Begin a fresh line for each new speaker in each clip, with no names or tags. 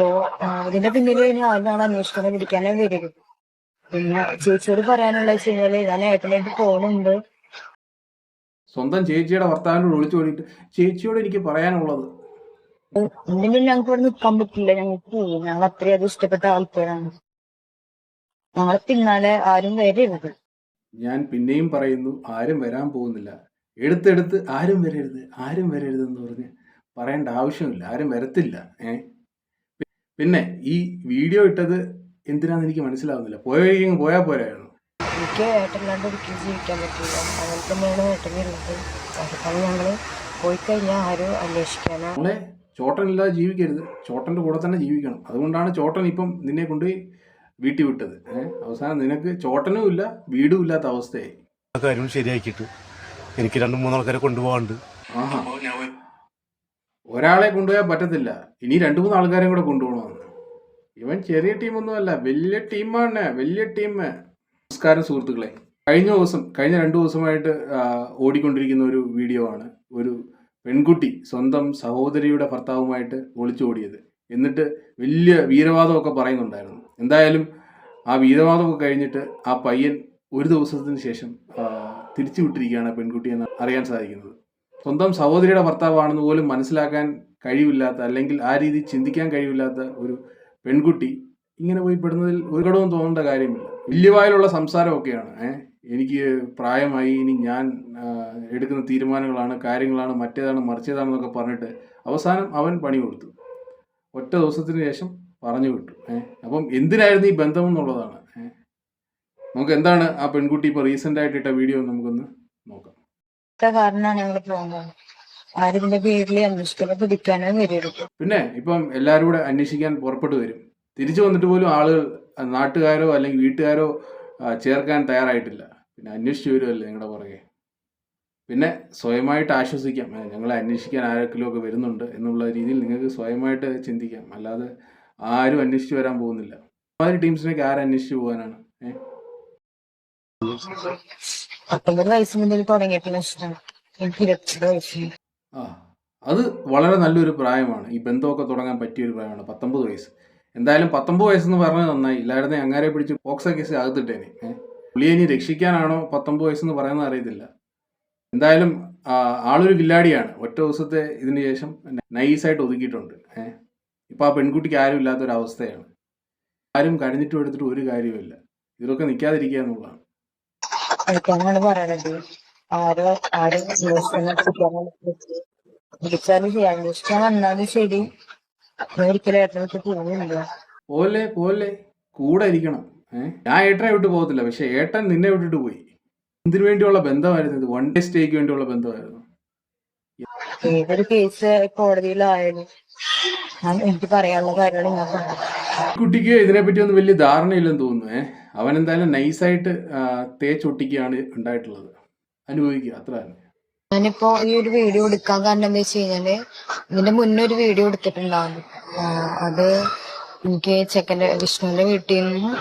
അപ്പോ അതിന്റെ ഇതിന്റെ പിന്നിൽ ഇനി ആരാണ് അന്വേഷിക്കുന്നത് പിടിക്കാനേ വരും പിന്നെ ചേച്ചിയോട് പറയാനുള്ള വെച്ച് കഴിഞ്ഞാൽ ഞാൻ ഏട്ടനായിട്ട് പോകുന്നുണ്ട്
സ്വന്തം ചേച്ചിയുടെ ഭർത്താവിനോട് വിളിച്ചു ഓടിയിട്ട് ചേച്ചിയോട് എനിക്ക് പറയാനുള്ളത്.
എന്തെങ്കിലും ഞങ്ങൾക്ക് ഇവിടെ നിൽക്കാൻ പറ്റില്ല. ഞങ്ങൾക്ക് ഞങ്ങൾ അത്രയും ഇഷ്ടപ്പെട്ട ആൾക്കാരാണ്. ഞങ്ങളെ പിന്നാലെ ആരും വരരുത്.
ഞാൻ പിന്നെയും പറയുന്നു ആരും വരാൻ പോകുന്നില്ല. എടുത്തെടുത്ത് ആരും വരരുത് ആരും വരരുത് എന്ന് പറഞ്ഞ് പറയേണ്ട ആവശ്യമില്ല. ആരും വരത്തില്ല. ഏ? പി- പിന്നെ ഈ വീഡിയോ ഇട്ടത് എന്തിനാന്ന് എനിക്ക് മനസ്സിലാവുന്നില്ല. പോയെങ്കിൽ പോയാൽ പോരായിരുന്നു.
എനിക്ക് ഏട്ടനില്ലാണ്ട് ഒരിക്കലും ജീവിക്കാൻ പറ്റില്ല അങ്ങനെ തന്നെയാണ് ഏട്ടനുള്ളത് അതുകൊണ്ട് ഞങ്ങൾ പോയി കഴിഞ്ഞാൽ ആരും അന്വേഷിക്കാനോ.
നമ്മളെ ചോട്ടനില്ലാതെ ജീവിക്കരുത്. ചോട്ടന്റെ കൂടെ തന്നെ ജീവിക്കണം. അതുകൊണ്ടാണ് ചോട്ടൻ ഇപ്പം നിന്നെ കൊണ്ടുപോയി വീട്ടിൽ വിട്ടത്. അവസാനം നിനക്ക് ചോട്ടനും ഇല്ല വീടും ഇല്ലാത്ത അവസ്ഥയായി.
കാര്യം ശരിയാക്കിയിട്ട് എനിക്ക് രണ്ട് മൂന്നാൾക്കാരെ കൊണ്ടുപോകാണ്ട്
ആഹാ. ഒരാളെ കൊണ്ടുപോയാൽ പറ്റത്തില്ല. ഇനി രണ്ടു മൂന്ന് ആൾക്കാരെ കൂടെ കൊണ്ടുപോകണമെന്ന് ഇവൻ ചെറിയ ടീമൊന്നുമല്ല വലിയ ടീമാണ് വലിയ ടീം. നമസ്കാരം സുഹൃത്തുക്കളെ. കഴിഞ്ഞ ദിവസം കഴിഞ്ഞ രണ്ടു ദിവസമായിട്ട് ഓടിക്കൊണ്ടിരിക്കുന്ന ഒരു വീഡിയോ ആണ് ഒരു പെൺകുട്ടി സ്വന്തം സഹോദരിയുടെ ഭർത്താവുമായിട്ട് ഒളിച്ചോടിയത് എന്നിട്ട് വലിയ വീരവാദമൊക്കെ പറയുന്നുണ്ടായിരുന്നു. എന്തായാലും ആ വീരവാദമൊക്കെ കഴിഞ്ഞിട്ട് ആ പയ്യൻ ഒരു ദിവസത്തിന് ശേഷം തിരിച്ചുവിട്ടിരിക്കുകയാണ് തിരിച്ചു വിട്ടിരിക്കുകയാണ് ആ പെൺകുട്ടിയെന്ന് അറിയാൻ സാധിക്കുന്നത്. സ്വന്തം സഹോദരിയുടെ ഭർത്താവാണെന്ന് പോലും മനസ്സിലാക്കാൻ കഴിവില്ലാത്ത അല്ലെങ്കിൽ ആ രീതി ചിന്തിക്കാൻ കഴിവില്ലാത്ത ഒരു പെൺകുട്ടി ഇങ്ങനെ പോയി പെടുന്നതിൽ ഒരു ഘടവും തോന്നേണ്ട കാര്യമില്ല. വലിയവായിലുള്ള സംസാരമൊക്കെയാണ്. എനിക്ക് പ്രായമായി ഇനി ഞാൻ എടുക്കുന്ന തീരുമാനങ്ങളാണ് കാര്യങ്ങളാണ് മറ്റേതാണ് മറിച്ചതാണെന്നൊക്കെ പറഞ്ഞിട്ട് അവസാനം അവൻ പണി കൊടുത്തു. ഒറ്റ ദിവസത്തിന് ശേഷം പറഞ്ഞു വിട്ടു. ഏഹ് അപ്പം എന്തിനായിരുന്നു ഈ ബന്ധം എന്നുള്ളതാണ് ഏഹ് നമുക്ക് എന്താണ് ആ പെൺകുട്ടി ഇപ്പോൾ റീസെന്റ് ആയിട്ട് ഇട്ട വീഡിയോ നമുക്കൊന്ന് നോക്കാം.
കാരണമാണ് ഞങ്ങൾ പോകുന്നത്. ആരും ഇതിന്റെ പേരിൽ അന്വേഷിക്കാനോ പിടിക്കാനോ വരരുത്
പിന്നെ ഇപ്പം എല്ലാരും കൂടെ അന്വേഷിക്കാൻ പുറപ്പെട്ടു വരും. തിരിച്ചു വന്നിട്ട് പോലും ആളുകൾ നാട്ടുകാരോ അല്ലെങ്കിൽ വീട്ടുകാരോ ചേർക്കാൻ തയ്യാറായിട്ടില്ല. പിന്നെ അന്വേഷിച്ചു വരുമല്ലേ നിങ്ങളുടെ പുറകെ? പിന്നെ സ്വയമായിട്ട് ആശ്വസിക്കാം. ഞങ്ങളെ അന്വേഷിക്കാൻ ആരെങ്കിലും ഒക്കെ വരുന്നുണ്ട് എന്നുള്ള രീതിയിൽ നിങ്ങൾക്ക് സ്വയമായിട്ട് ചിന്തിക്കാം. അല്ലാതെ ആരും അന്വേഷിച്ചു വരാൻ പോകുന്നില്ല. ആ ടീംസിനൊക്കെ ആരും അന്വേഷിച്ചു പോകാനാണ്? ഏഹ്
മുതൽ
ആ അത് വളരെ നല്ലൊരു പ്രായമാണ്. ഈ ബന്ധമൊക്കെ തുടങ്ങാൻ പറ്റിയ ഒരു പ്രായമാണ്. പത്തൊമ്പത് വയസ്സ്. എന്തായാലും പത്തൊമ്പത് വയസ്സെന്ന് പറഞ്ഞത് നന്നായി. ഇല്ലായിരുന്നെ അങ്ങാരെ പിടിച്ച് പോക്സ കേസ് അകത്തിട്ടേനെ. ഏഹ് പുള്ളിയെ ഇനി രക്ഷിക്കാനാണോ പത്തൊമ്പത് വയസ്സെന്ന് പറയുന്നത് അറിയത്തില്ല. എന്തായാലും ആളൊരു വില്ലാടിയാണ്. ഒറ്റ ദിവസത്തെ ഇതിന് ശേഷം നൈസായിട്ട് ഒതുക്കിയിട്ടുണ്ട്. ഏഹ് ഇപ്പം ആ പെൺകുട്ടിക്ക് ആരും ഇല്ലാത്തൊരവസ്ഥയാണ്. ആരും കരഞ്ഞിട്ടും എടുത്തിട്ട് ഒരു കാര്യവുമില്ല. ഇതിലൊക്കെ നിൽക്കാതിരിക്കുക എന്നുള്ളതാണ്.
കളിക്കാനാണ് പറയണത് ആരോ ആരും വിളിച്ചാലും ചെയ്യാൻ അന്വേഷിക്കാൻ വന്നാലും ശരി. ഒരിക്കലും പോകുന്നില്ല
പോലെ പോലെ കൂടെ ഇരിക്കണം. ഏഹ് ഞാൻ ഏട്ടനെ വിട്ടു പോകത്തില്ല. പക്ഷെ ഏട്ടൻ നിന്നെ വിട്ടിട്ട് പോയി. എന്തിനു വേണ്ടിയുള്ള ബന്ധമായിരുന്നു ഇത്? വൺ ഡേ സ്റ്റേക്ക് വേണ്ടിയുള്ള ബന്ധമായിരുന്നു.
ഏതൊരു കേസ് കോടതിയിലായാലും എനിക്ക് പറയാനുള്ള കാര്യങ്ങൾ ഞാൻ പറഞ്ഞു
കുട്ടിക്ക് ഇതിനെപ്പറ്റി ഒന്നും വലിയ ധാരണയില്ലെന്ന് തോന്നുന്നു ഏഹ് അവൻ എന്തായാലും നൈസായിട്ട് തേച്ചൊട്ടിക്കുകയാണ് ഉണ്ടായിട്ടുള്ളത്. അനുഭവിക്കുക അത്ര തന്നെ.
ഞാനിപ്പോ ഈ ഒരു വീഡിയോ എടുക്കാൻ കാരണം എന്താ വെച്ച് കഴിഞ്ഞാൽ ഇതിന്റെ മുന്നേ ഒരു വീഡിയോ എടുത്തിട്ടുണ്ടാവും അത് എനിക്ക് ചെക്കന്റെ വിഷ്ണുവിന്റെ വീട്ടിൽ നിന്ന്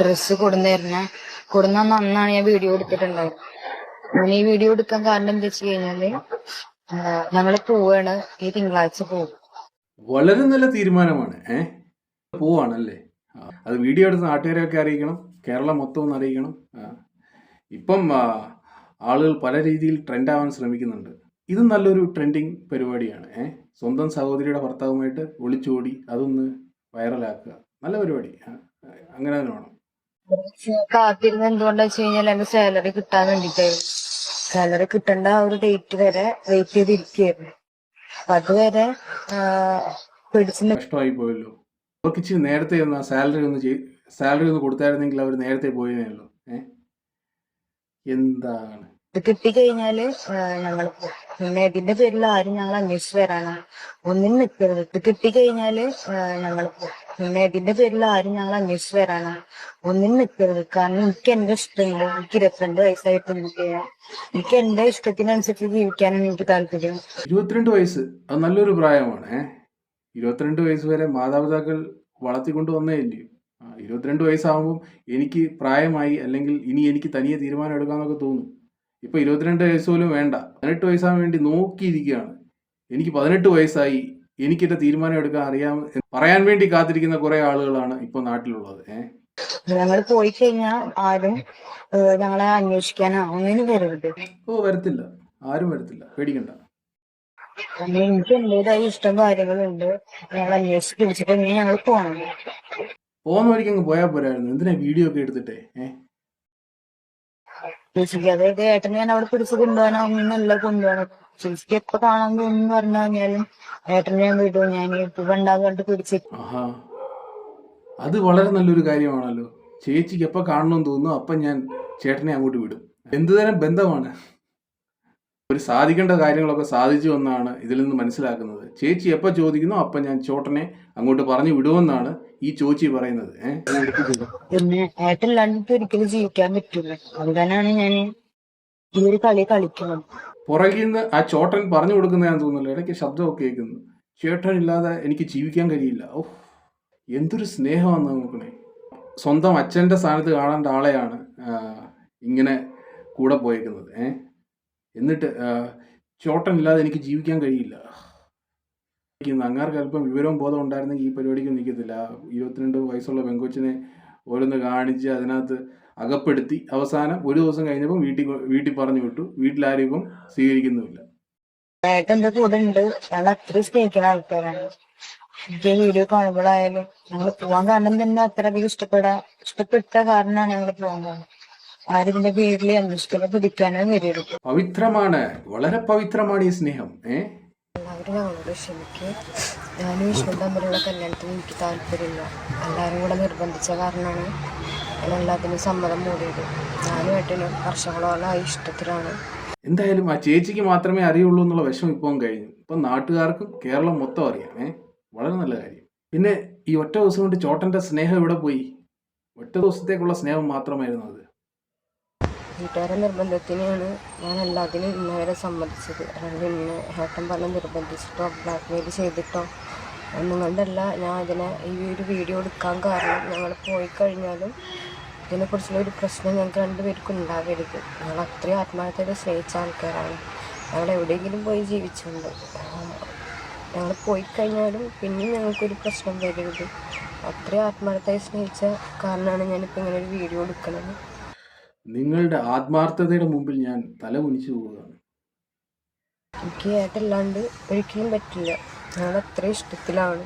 ഡ്രസ്സ് കൊടുന്നിരുന്ന കൊടുന്ന അന്നാണ് ഞാൻ വീഡിയോ എടുത്തിട്ടുണ്ടായത്. ഞാൻ ഈ വീഡിയോ എടുക്കാൻ കാരണം എന്താ വെച്ച് കഴിഞ്ഞാൽ ഞങ്ങൾ പോവാണ് ഈ തിങ്കളാഴ്ച പോകും.
വളരെ നല്ല തീരുമാനമാണ് ഏഹ് പോവാണല്ലേ? അത് വീഡിയോ എടുത്ത് നാട്ടുകാരെയൊക്കെ അറിയിക്കണം കേരളം മൊത്തം ഒന്ന് അറിയിക്കണം. ഇപ്പം ആളുകൾ പല രീതിയിൽ ട്രെൻഡ് ആവാൻ ശ്രമിക്കുന്നുണ്ട്. ഇത് നല്ലൊരു ട്രെൻഡിങ് പരിപാടിയാണ് ഏ? സ്വന്തം സഹോദരിയുടെ ഭർത്താവുമായിട്ട് ഒളിച്ചോടി അതൊന്ന് വൈറലാക്കുക. നല്ല പരിപാടി അങ്ങനെ തന്നെ വേണം.
കാത്തിരുന്ന് എന്തുകൊണ്ടാ വെച്ച് കഴിഞ്ഞാൽ എന്റെ സാലറി കിട്ടാൻ വേണ്ടിട്ടായിരുന്നു സാലറി കിട്ടേണ്ട ആ ഒരു ഡേറ്റ് വരെ വെയിറ്റ് ചെയ്തിരിക്കുകയായിരുന്നു. അപ്പൊ അതുവരെ പിടിച്ചു
നഷ്ടമായി പോയല്ലോ. അവർക്ക് ഇച്ചിരി നേരത്തെ ഒന്ന് സാലറി ഒന്ന് ചെയ് സാലറി ഒന്ന് കൊടുത്തായിരുന്നെങ്കിൽ അവർ നേരത്തെ പോയതല്ലോ ഏഹ് എന്താണ്?
ഇത് കിട്ടിക്കഴിഞ്ഞാൽ ഞങ്ങൾ പിന്നെ ഇതിന്റെ പേരിൽ ആരും ഞങ്ങൾ അന്വേഷിച്ച് വരാനാ ഒന്നിനും നിൽക്കരുത് ഇത് കിട്ടിക്കഴിഞ്ഞാൽ ഞങ്ങൾ പിന്നെ ഇതിന്റെ പേരിൽ ആരും ഞങ്ങൾ അന്വേഷിച്ച് വരാനാ ഒന്നിനും നിൽക്കരുത് കാരണം എനിക്ക് എന്റെ ഇഷ്ടങ്ങൾ എനിക്ക് ഇരുപത്തിരണ്ട് വയസ്സായിട്ട് എനിക്ക് എനിക്ക് എന്റെ ഇഷ്ടത്തിനനുസരിച്ച് ജീവിക്കാനാണ് എനിക്ക് താല്പര്യം.
ഇരുപത്തിരണ്ട് വയസ്സ്. അത് നല്ലൊരു പ്രായമാണ്. ഏഹ് ഇരുപത്തിരണ്ട് വയസ്സ് വരെ മാതാപിതാക്കൾ വളർത്തിക്കൊണ്ട് വന്നേ ഇല്ലയോ ഇരുപത്തിരണ്ട് വയസ്സാകുമ്പം എനിക്ക് പ്രായമായി അല്ലെങ്കിൽ ഇനി എനിക്ക് തനിയെ തീരുമാനം എടുക്കാമെന്നൊക്കെ തോന്നും. ഇപ്പൊ ഇരുപത്തിരണ്ട് വയസ്സ് പോലും വേണ്ട. പതിനെട്ട് വയസ്സാകാൻ വേണ്ടി നോക്കിയിരിക്കുകയാണ്. എനിക്ക് പതിനെട്ട് വയസ്സായി. എനിക്കിന്റെ തീരുമാനം എടുക്കാൻ അറിയാം പറയാൻ വേണ്ടി കാത്തിരിക്കുന്ന കുറെ ആളുകളാണ് ഇപ്പൊ നാട്ടിലുള്ളത്. ഏഹ്
ഞങ്ങൾ പോയി കഴിഞ്ഞാൽ ആരും ഞങ്ങളെ അന്വേഷിക്കാനോ ഒന്നിനും വരരുത്.
ഓ വരത്തില്ല. ആരും വരത്തില്ല. പേടിക്കണ്ട.
എനിക്ക് എന്റേതായ ഇഷ്ടം കാര്യങ്ങളുണ്ട്. ഞങ്ങൾ അന്വേഷിച്ച് വിളിച്ചിട്ട് ഞങ്ങൾ പോകണം
പോകുന്ന വഴിക്ക് അങ്ങ് പോയാൽ പോരായിരുന്നു. എന്തിനാ വീഡിയോ ഒക്കെ എടുത്തിട്ടേ?
ചേച്ചിക്ക് അതായത് ഏട്ടനെ ഞാൻ അവിടെ പിടിച്ച് കൊണ്ടുപോകാനോ ഒന്നല്ല കൊണ്ടുപോകണം ചേച്ചിക്ക് എപ്പോ കാണാൻ തോന്നുന്നു പറഞ്ഞു കഴിഞ്ഞാലും ഏട്ടൻ ഞാൻ വിടും. ഞാൻ ഇപ്പൊ കണ്ട് പിടിച്ച്
അത് വളരെ നല്ലൊരു കാര്യമാണല്ലോ. ചേച്ചിക്ക് എപ്പോ കാണണമെന്ന് തോന്നുന്നു അപ്പം ഞാൻ ചേട്ടനെ അങ്ങോട്ട് വിടും. എന്തുതരം ബന്ധമാണ്? ഒരു സാധിക്കേണ്ട കാര്യങ്ങളൊക്കെ സാധിച്ചു എന്നാണ് ഇതിൽ നിന്ന് മനസ്സിലാക്കുന്നത്. ചേച്ചി എപ്പോൾ ചോദിക്കുന്നു അപ്പം ഞാൻ ചോട്ടനെ അങ്ങോട്ട് പറഞ്ഞു വിടുമെന്നാണ് ഈ ചോച്ചി പറയുന്നത്. ഏഹ്
ഒരിക്കലും ജീവിക്കാൻ പറ്റില്ല ഞാൻ ഈ ഒരു കളി കളിക്കുന്നത്.
പുറകിൽ നിന്ന് ആ ചോട്ടൻ പറഞ്ഞു കൊടുക്കുന്നതാന്ന് തോന്നുന്നില്ല. ഇടയ്ക്ക് ശബ്ദമൊക്കെ കേൾക്കുന്നു. ചേട്ടൻ ഇല്ലാതെ എനിക്ക് ജീവിക്കാൻ കഴിയില്ല. ഓ എന്തൊരു സ്നേഹമാണ് നോക്കണേ. സ്വന്തം അച്ഛന്റെ സ്ഥാനത്ത് കാണേണ്ട ആളെയാണ് ഇങ്ങനെ കൂടെ പോയേക്കുന്നത്. ഏ? എന്നിട്ട് ചോട്ടനില്ലാതെ എനിക്ക് ജീവിക്കാൻ കഴിയില്ല. അങ്ങാർക്ക് അല്പം വിവരവും ബോധം ഉണ്ടായിരുന്നെങ്കിൽ ഈ പരിപാടിക്ക് നിൽക്കത്തില്ല ഇരുപത്തിരണ്ട് വയസ്സുള്ള പെങ്കൊച്ചിനെ ഓരോന്ന് കാണിച്ച് അതിനകത്ത് അകപ്പെടുത്തി അവസാനം ഒരു ദിവസം കഴിഞ്ഞപ്പം വീട്ടിൽ വീട്ടിൽ പറഞ്ഞു വിട്ടു. വീട്ടിലാരും ഇപ്പം സ്വീകരിക്കുന്നുമില്ല.
ഏട്ടൻ എന്റെ കൂടെ വീഡിയോ കാണുമ്പോഴായാലും ഞങ്ങൾ പോവാൻ കാരണം തന്നെ അത്രയധികം ഇഷ്ടപ്പെടാ ഇഷ്ടപ്പെട്ട കാരണമാണ് ഞങ്ങൾ പോകാൻ പോകുന്നത് ആരും ഇതിന്റെ പേരിൽ അന്വേഷിക്കാനോ പിടിക്കാനോ വരരുത്
പവിത്രമാണ്. വളരെ പവിത്രമാണ് ഈ സ്നേഹം. ഏ?
എല്ലാവരും ഞങ്ങളോട് ക്ഷമിക്ക്. ഞാനും വിഷ്ണു തമ്മിലുള്ള കല്യാണത്തിന് എനിക്ക് താല്പര്യമില്ല. എല്ലാവരും കൂടെ നിർബന്ധിച്ച കാരണമാണ് എല്ലാത്തിനും സമ്മതം മൂടിയത്. ഞാനും ഏട്ടനും വർഷങ്ങളോളമായി ഇഷ്ടത്തിലാണ്.
എന്തായാലും ആ ചേച്ചിക്ക് മാത്രമേ അറിയുള്ളൂ എന്നുള്ള വിഷമം ഇപ്പം കഴിഞ്ഞു. ഇപ്പം നാട്ടുകാർക്കും കേരളം മൊത്തം അറിയാം. ഏ? വളരെ നല്ല കാര്യം. പിന്നെ ഈ ഒറ്റ ദിവസം കൊണ്ട് ചോട്ടന്റെ സ്നേഹം ഇവിടെ പോയി? ഒറ്റ ദിവസത്തേക്കുള്ള സ്നേഹം മാത്രമായിരുന്നു അത്.
വീട്ടുകാരുടെ നിർബന്ധത്തിനാണ് ഞാൻ എല്ലാത്തിനും ഇന്നവരെ സമ്മതിച്ചത്. അല്ലെങ്കിൽ ഇന്ന് ഏട്ടൻ പറഞ്ഞ് നിർബന്ധിച്ചിട്ടോ ബ്ലാക്ക് മെയിൽ ചെയ്തിട്ടോ ഒന്നും ഞാൻ ഇതിനെ ഈ ഒരു വീഡിയോ എടുക്കാൻ കാരണം ഞങ്ങൾ പോയി കഴിഞ്ഞാലും ഇതിനെക്കുറിച്ചുള്ള ഒരു പ്രശ്നം ഞങ്ങൾക്ക് രണ്ടുപേർക്കും ഉണ്ടാകരുത് ഞങ്ങൾ അത്രയും ആത്മാർത്ഥത സ്നേഹിച്ച ആൾക്കാരാണ്. ഞങ്ങൾ എവിടെയെങ്കിലും പോയി ജീവിച്ചുണ്ട് ഞങ്ങൾ പോയി കഴിഞ്ഞാലും പിന്നെയും ഞങ്ങൾക്കൊരു പ്രശ്നം വരരുത്. അത്രയും ആത്മാർത്ഥമായി സ്നേഹിച്ച കാരണമാണ് ഞാനിപ്പോൾ ഇങ്ങനെ ഒരു വീഡിയോ എടുക്കുന്നത്.
നിങ്ങളുടെ ആത്മാർത്ഥതയുടെ മുമ്പിൽ ഞാൻ തല കുനിച്ചു പോവുകയാണ്.
എനിക്ക് ഏട്ടല്ലാണ്ട് ഒരിക്കലും പറ്റില്ല. ഞങ്ങൾ അത്ര ഇഷ്ടത്തിലാണ്.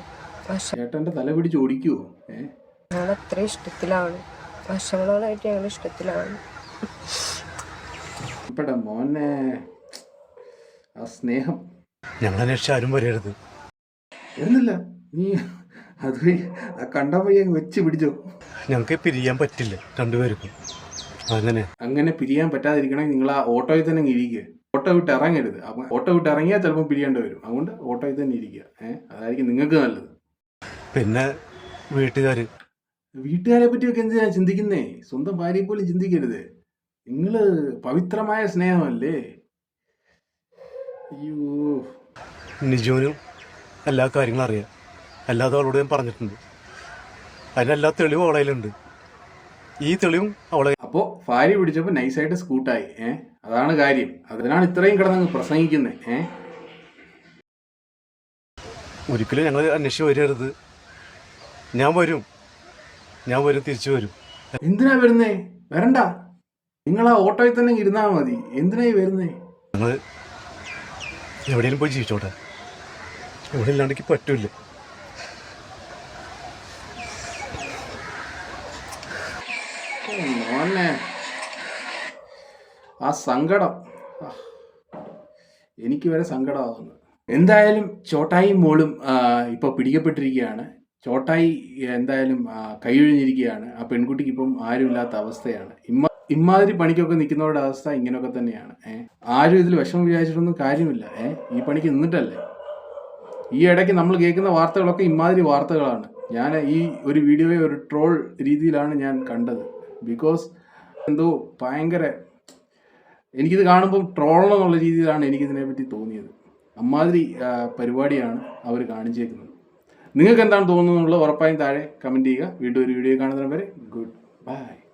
ചേട്ടന്റെ തല പിടിച്ച് ഓടിക്കുവോ? ഏ?
ഞങ്ങൾ അത്ര ഇഷ്ടത്തിലാണ്. വർഷങ്ങളോളായിട്ട് ഞങ്ങൾ ഇഷ്ടത്തിലാണ്.
ഇപ്പടെ മോനെ ആ സ്നേഹം.
ഞങ്ങളെ അന്വേഷിച്ച് ആരും വരരുത്.
വരുന്നില്ല നീ അത് പോയി ആ കണ്ട വഴി അങ്ങ് വെച്ച് പിടിച്ചോ.
ഞങ്ങൾക്ക് പിരിയാൻ പറ്റില്ല രണ്ടുപേർക്കും. അങ്ങനെ
അങ്ങനെ പിരിയാൻ പറ്റാതിരിക്കണമെങ്കിൽ നിങ്ങൾ ആ ഓട്ടോയിൽ തന്നെ ഇരിക്കുക ഓട്ടോ വിട്ട് ഇറങ്ങരുത്. അപ്പം ഓട്ടോ വിട്ട് ഇറങ്ങിയാൽ ചിലപ്പോൾ പിരിയേണ്ടി വരും. അതുകൊണ്ട് ഓട്ടോയിൽ തന്നെ ഇരിക്കുക. ഏഹ് അതായിരിക്കും നിങ്ങൾക്ക് നല്ലത്.
പിന്നെ വീട്ടുകാർ
വീട്ടുകാരെ പറ്റിയൊക്കെ എന്തിനാ ചിന്തിക്കുന്നേ? സ്വന്തം ഭാര്യയെ പോലും ചിന്തിക്കരുത്. നിങ്ങൾ പവിത്രമായ സ്നേഹമല്ലേ? അയ്യോ.
നിജുവിനും എല്ലാ കാര്യങ്ങളും അറിയാം. അല്ലാതെ അവളോട് ഞാൻ പറഞ്ഞിട്ടുണ്ട്. അതിനെല്ലാ തെളിവും അവളയിലുണ്ട് ഈ തെളിവും അവളെ
അപ്പോൾ ഭാര്യ പിടിച്ചപ്പോൾ നൈസായിട്ട് സ്കൂട്ടായി ഏഹ് അതാണ് കാര്യം. അതിനാണ് ഇത്രയും കിടന്നങ്ങ് പ്രസംഗിക്കുന്നത് ഏഹ്
ഒരിക്കലും ഞങ്ങൾ അന്വേഷിച്ച് വരരുത്. ഞാൻ വരും. ഞാൻ വരും തിരിച്ചു വരും.
എന്തിനാ വരുന്നേ? വരണ്ട. നിങ്ങൾ ആ ഓട്ടോയിൽ തന്നെ ഇരുന്നാൽ മതി. എന്തിനായി വരുന്നേ?
ഞങ്ങൾ എവിടെയെങ്കിലും പോയി ജീവിച്ചോട്ടെ. എവിടെ ഇല്ലാണ്ടെങ്കിൽ പറ്റൂല
ഓ, മോനെ ആ സങ്കടം. എനിക്ക് വരെ സങ്കടമാകുന്നു എന്തായാലും ചോട്ടായും മോളും ഇപ്പോൾ ഇപ്പൊ പിടിക്കപ്പെട്ടിരിക്കുകയാണ്. ചോട്ടായി എന്തായാലും കൈയൊഴിഞ്ഞിരിക്കുകയാണ് ആ പെൺകുട്ടിക്ക് ഇപ്പം ആരുമില്ലാത്ത അവസ്ഥയാണ്. ഇമ്മ ഇമാതിരി പണിക്കൊക്കെ നിൽക്കുന്നവരുടെ അവസ്ഥ ഇങ്ങനെയൊക്കെ തന്നെയാണ്. ഏഹ് ആരും ഇതിൽ വിഷമം വിചാരിച്ചിട്ടൊന്നും കാര്യമില്ല. ഏഹ് ഈ പണിക്ക് നിന്നിട്ടല്ലേ? ഈ ഇടയ്ക്ക് നമ്മൾ കേൾക്കുന്ന വാർത്തകളൊക്കെ ഇമാതിരി വാർത്തകളാണ്. ഞാൻ ഈ ഒരു വീഡിയോയെ ഒരു ട്രോൾ രീതിയിലാണ് ഞാൻ കണ്ടത്. ബിക്കോസ് എന്തോ ഭയങ്കര എനിക്കിത് കാണുമ്പോൾ ട്രോളണം എന്നുള്ള രീതിയിലാണ് എനിക്കിതിനെ പറ്റി തോന്നിയത്. അമ്മാതിരി പരിപാടിയാണ് അവർ കാണിച്ചേക്കുന്നത്. നിങ്ങൾക്ക് എന്താണ് തോന്നുന്നത് എന്നുള്ളത് ഉറപ്പായും താഴെ കമന്റ് ചെയ്യുക. വീണ്ടും ഒരു വീഡിയോ കാണുന്നവരെ ഗുഡ് ബൈ